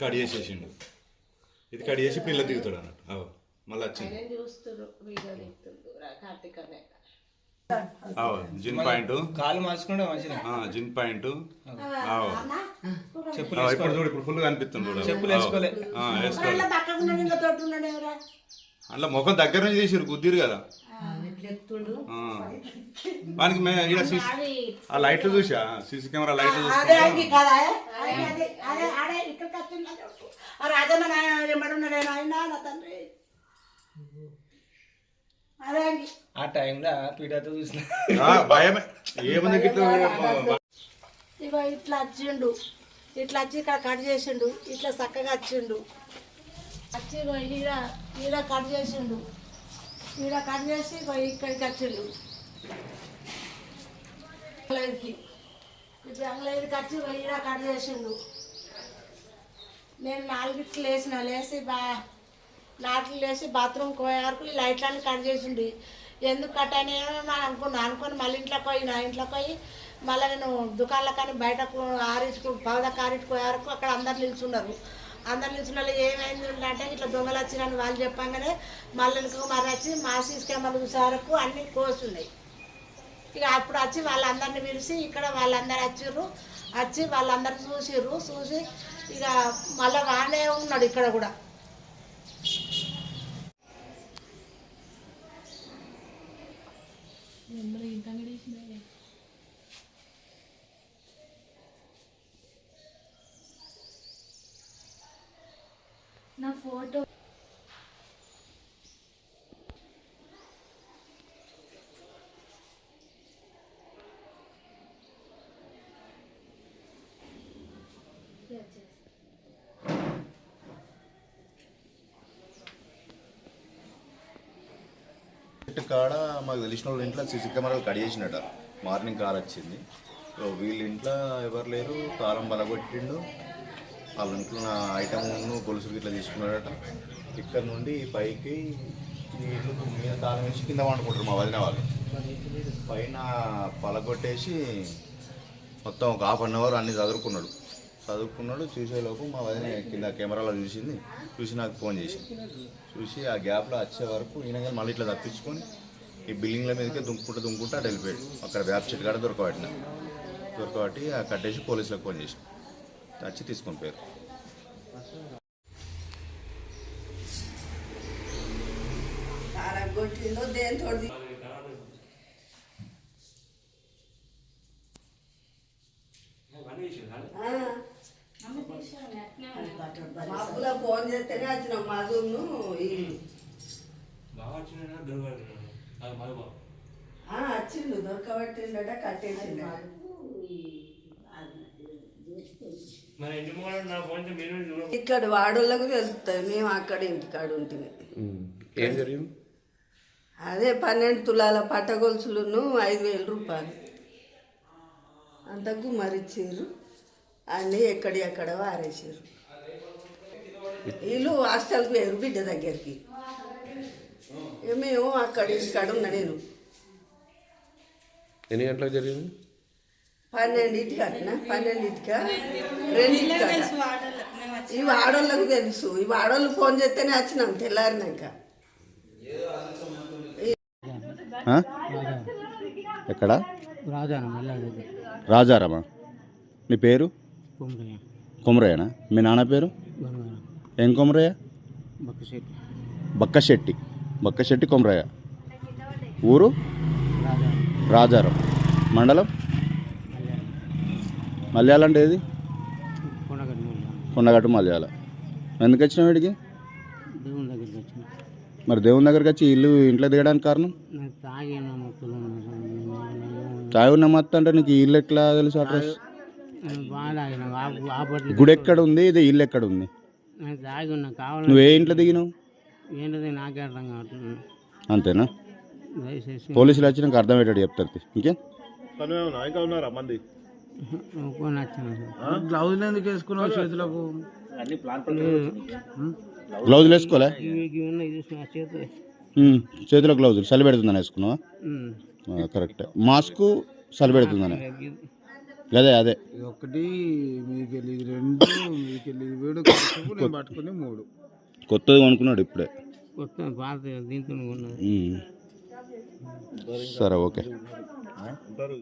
Cut చేసేసిండు ఇది cut చేసి పిల్ల దిగుతాడు అన్నట్టు. అవు మళ్ళీ వచ్చింది. జిన్ పాయింట్. కాలు మార్చుకుంటే మంచిది. ఆ, జిన్ పాయింట్. అవు. చెప్పులు ఇప్పుడు చూడు ఇప్పుడు ఫుల్ కనిపిస్తుంది చూడు. చెప్పులు వేసుకోలే. ఆ, వేసుకోలే అందులో ముఖం దగ్గర నుంచి తీసిరు గుద్దిరు కదా. వానికి మే- ఈడ సీసీ- ఆ లైట్లు చూసా సీసీ కెమెరా లైట్లు అదే చూసి అంగి కదా అదే అదే అదే ఆడే ఇక్కడికి వచ్చిండు ఆ రాజన్న నాయన ఎమ్మడున్నాడు ఆయన నా తండ్రి. అదే అంగి ఆ టైంలో పీడాతో చూసిన. ఆ, భయమే. ఏముంది గిట్ల ఇగో ఇట్లా వచ్చిండు ఇట్లా వచ్చి ఇక్కడ కట్ చేసిండు. ఇట్లా చక్కగా వచ్చిండు వచ్చి ఈడ ఈడ కట్ చేసిండు. ఈడ కట్ చేసి ఇక్కడికి వచ్చిండు అంగళగిరికి ఇప్పుడు అంగళగిరికి వచ్చి ఈడ కట్ చేసిండు నేను నాలుగిట్లు వేసిన లేచి బా నాట్లు వేసి బాత్రూమ్ పోయే వరకు ఈ లైట్లన్నీ కట్ చేసిండు. ఎందుకు కట్ అయినాయో అనుకున్నా అనుకుని మళ్ళీ ఇంట్లోకి పోయి నా ఇంట్లోకి పోయి మళ్ళీ నేను దుకాణంలో కానీ బయటకు ఆరించుకు పవదకు ఆరించుకు వరకు అక్కడ అందరు నిల్చున్నారు. అందరి నిల్చున్న వాళ్ళు ఏమైంది అంటే ఇట్లా దొంగలు వచ్చిరని వాళ్ళు చెప్పంగానే మళ్ళీ వెనుకకు మరి వచ్చి మా సీసీ కెమెరా చూసే వరకు అన్ని కోస్తున్నాయి ఇక అప్పుడు వచ్చి వాళ్ళందరిని పిలిచి ఇక్కడ వాళ్ళందరూ వచ్చిర్రు. వచ్చి వాళ్ళందరూ చూసిర్రు. చూసి ఇక మళ్ళీ వానే ఉన్నాడు ఇక్కడ కూడా. నా ఫోటో. కాడ మాకు తెలిసిన వాళ్ళ ఇంట్లో సీసీ కెమెరాలు కట్ చేసినట. మార్నింగ్ కార్ వచ్చింది. సో వీళ్ళ ఇంట్లో ఎవరు లేరు కారం బలగొట్టిండు. వాళ్ళ ఇంట్లో నా ఐటమ్ గొలుసు ఇట్లా తీసుకున్నాడట ఇక్కడ నుండి పైకి ఇల్లు మీద తాళం వేసి కింద వండుకుంటారు మా వదిన వాళ్ళు. పైన పలగొట్టేసి మొత్తం ఒక హాఫ్ అన్ అవర్ అన్ని చదువుకున్నాడు. చదువుకున్నాడు చూసేలోపు మా వదిన కింద కెమెరాలో చూసింది. చూసి నాకు ఫోన్ చేసింది. చూసి ఆ గ్యాప్లో వచ్చే వరకు ఈయన కానీ మళ్ళీ ఇట్లా తప్పించుకొని ఈ బిల్డింగ్ల మీదకే దుంకుంటూ దుంకుంటూ అటు వెళ్ళిపోయాడు. అక్కడ వేప చెట్టు కాడ దొరకబట్టిన. దొరకబట్టి ఆ కట్టేసి పోలీసులకు ఫోన్ చేసి వచ్చి తీసుకొని పోయారు. మాకులా ఫోన్ చేస్తేనే వచ్చినాం మాధును వచ్చిండు దొరకబట్టిండట కట్టేసిండ ఇక్కడ వాడోళ్ళకు తెలుస్తుంది మేము అక్కడ ఇంటికాడ ఉంటుంది ఏం జరిగింది? అదే పన్నెండు తులాల పట్టగొలుసులను ఐదు వేల రూపాయలు. అంతకు మరిచ్చారు అన్నీ ఎక్కడి ఎక్కడ వారేసారు వీళ్ళు హాస్టల్కి వేరు బిడ్డ దగ్గరికి. మేము అక్కడ ఇక్కడ ఉన్నా నేను. ఎన్ని గంటలకు జరిగింది? పన్నెండింటికి? అట్నా పన్నెండింటికా రెండింటికి ఈ ఆడోళ్ళకు తెలుసు. ఈ ఆడోళ్ళు ఫోన్ చేస్తేనే వచ్చినాం తెల్లారినాక? ఎక్కడ? రాజారామా? నీ పేరు? కొమరయ్యనా? మీ నాన్న పేరు? ఏం కొమరయ్య? బక్కశెట్టి. బక్కశెట్టి. బక్కశెట్టి కొమరయ్య. ఊరు? రాజా రాజారం. మండలం? మలయాళం అంటే ఏది? కొండగట్టు మలయాళ. ఎందుకు వచ్చినావు వీడికి దేవుని దగ్గరికి వచ్చిన. మరి దేవుని దగ్గరికి వచ్చి ఇల్లు ఇంట్లో దిగడానికి కారణం? తాగి ఉన్న మొత్తం అంటే నీకు ఇల్లు ఎట్లా తెలుసు అడ్రస్? గుడి ఎక్కడ ఉంది? ఇది ఇల్లు ఎక్కడ ఉంది? నువ్వు ఏ ఇంట్లో దిగినావు? అంతేనా? పోలీసులు వచ్చినాక అర్థమయ్యేటట్టు చెప్తారు. ఇంకేం? ఎందుకు వేసుకున్నావు చేతులకు? గ్లౌజులు వేసుకోలే? చేతులు. గ్లౌజులు చలి పెడుతుందని వేసుకున్నావా? కరెక్ట్ మాస్క్ చలి పెడుతుందని. అదే అదే. ఇది ఒకటి మీకు రెండు మీకు వేడు నేను పట్టుకుని మూడు. కొత్తది కొనుక్కున్నాడు ఇప్పుడే. కొత్త పాత దీంతో. సరే ఓకే.